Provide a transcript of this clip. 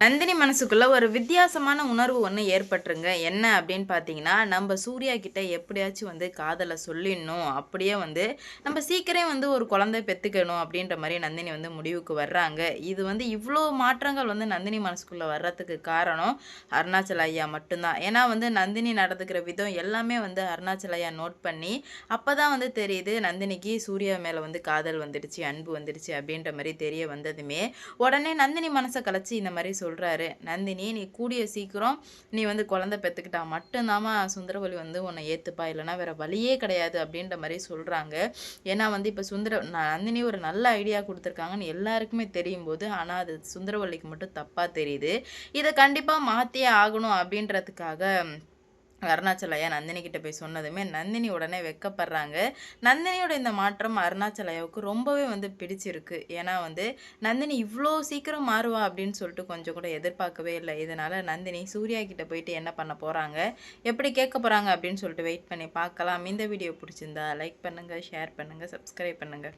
நந்தினி மனசுக்குள்ள ஒரு வித்தியாசமான உணர்வு ஒன்று ஏற்பட்டுருங்க. என்ன அப்படின்னு பார்த்தீங்கன்னா நம்ம சூர்யா கிட்ட எப்படியாச்சும் வந்து காதலை சொல்லிடணும். அப்படியே வந்து நம்ம சீக்கிரம் வந்து ஒரு குழந்தை பெற்றுக்கணும் அப்படின்ற மாதிரி நந்தினி வந்து முடிவுக்கு வர்றாங்க. இது வந்து இவ்வளோ மாற்றங்கள் வந்து நந்தினி மனசுக்குள்ளே வர்றதுக்கு காரணம் அருணாச்சல ஐயா மட்டும்தான். ஏன்னா வந்து நந்தினி நடந்துக்கிற விதம் எல்லாமே வந்து அருணாச்சல ஐயா நோட் பண்ணி அப்போ தான் வந்து தெரியுது நந்தினிக்கு சூர்யா மேலே வந்து காதல் வந்துடுச்சு அன்பு வந்துடுச்சு அப்படின்ற மாதிரி தெரிய வந்ததுமே உடனே நந்தினி மனசை கலைச்சி இந்த மாதிரி சொல்கிறாரு நந்தினி நீ கூடிய சீக்கிரம் நீ வந்து குழந்தை பெற்றுக்கிட்டா மட்டும்தாம்மா சுந்தரவழி வந்து உன்னை ஏற்றுப்பா இல்லைனா வேறு வழியே கிடையாது அப்படின்ற மாதிரி சொல்கிறாங்க ஏன்னா வந்து இப்போ சுந்தர நந்தினி ஒரு நல்ல ஐடியா கொடுத்துருக்காங்கன்னு எல்லாருக்குமே தெரியும் போது ஆனால் அது சுந்தரவல்லிக்கு மட்டும் தப்பாக தெரியுது. இதை கண்டிப்பாக மாற்றியே ஆகணும் அப்படின்றதுக்காக அருணாச்சலையா நந்தினி கிட்ட போய் சொன்னதுமே நந்தினி உடனே வெக்கப்படுறாங்க. நந்தினியோட இந்த மாற்றம் அருணாச்சலையாவுக்கு ரொம்பவே வந்து பிடிச்சிருக்கு. ஏன்னா வந்து நந்தினி இவ்வளோ சீக்கிரம் மாறுவா அப்படின்னு சொல்லிட்டு கொஞ்சம் கூட எதிர்பார்க்கவே இல்லை. இதனால் நந்தினி சூர்யா கிட்ட போயிட்டு என்ன பண்ண போகிறாங்க எப்படி கேட்க போகிறாங்க அப்படின்னு சொல்லிட்டு வெயிட் பண்ணி பார்க்கலாம். இந்த வீடியோ பிடிச்சிருந்தா லைக் பண்ணுங்கள் ஷேர் பண்ணுங்கள் சப்ஸ்கிரைப் பண்ணுங்கள்